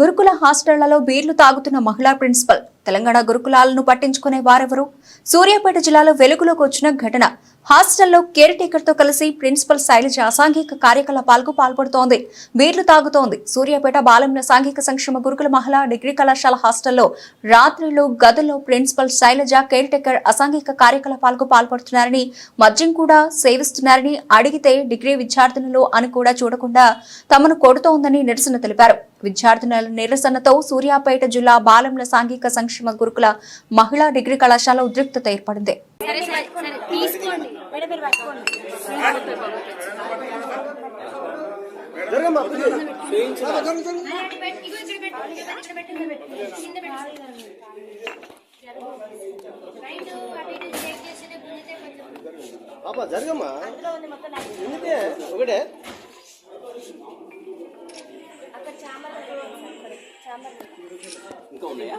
గురుకుల హాస్టళ్ళలో బీర్లు తాగుతున్న మహిళా ప్రిన్సిపల్. తెలంగాణ గురుకులాలను పట్టించుకునే వారెవరు? సూర్యాపేట జిల్లాలో వెలుగులోకి వచ్చిన ఘటన. హాస్టల్లో కేర్ కలిసి ప్రిన్సిపల్ శైలజ అసాంఘిక కార్యకలాపాలకు పాల్పడుతోంది. బీర్లు తాగుతోంది. సూర్యాపేట బాలంల సాంఘిక సంక్షేమ గురుకుల మహిళా డిగ్రీ కళాశాల హాస్టల్లో రాత్రిలో గదుల్లో ప్రిన్సిపల్ శైలజ కేర్ టేకర్ అసాంఘిక కార్యకలాపాలకు పాల్పడుతున్నారని మద్యం కూడా సేవిస్తున్నారని అడిగితే డిగ్రీ విద్యార్థినులు అని కూడా చూడకుండా తమను కొడుతోందని నిరసన తెలిపారు. విద్యార్థినుల నిరసనతో సూర్యాపేట జిల్లా బాలంల సాంఘిక సంక్షేమ గురుకుల మహిళా డిగ్రీ కళాశాల ఉద్రిక్తత ఏర్పడింది. జరగమ్మా. ఇంకా ఉన్నాయా?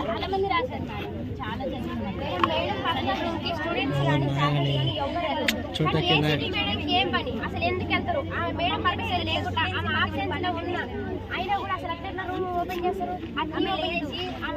చాలా మంది రాశారు మేడం చాలా స్టూడెంట్స్ కానీ ఫ్యాకల్టీ కానీ ఎవరు వెళ్ళరు. కానీ ACT మేడంకి ఏం పని అసలు ఎందుకు వెళ్తారు ఆ మేడం పర్మిషన్ లేకుండా ఆమె absence లో ఉన్నా అయినా కూడా అసలు అట్లా రూమ్ ఓపెన్ చేస్తారు అన్ని ఓపెన్ చేసి ఆమె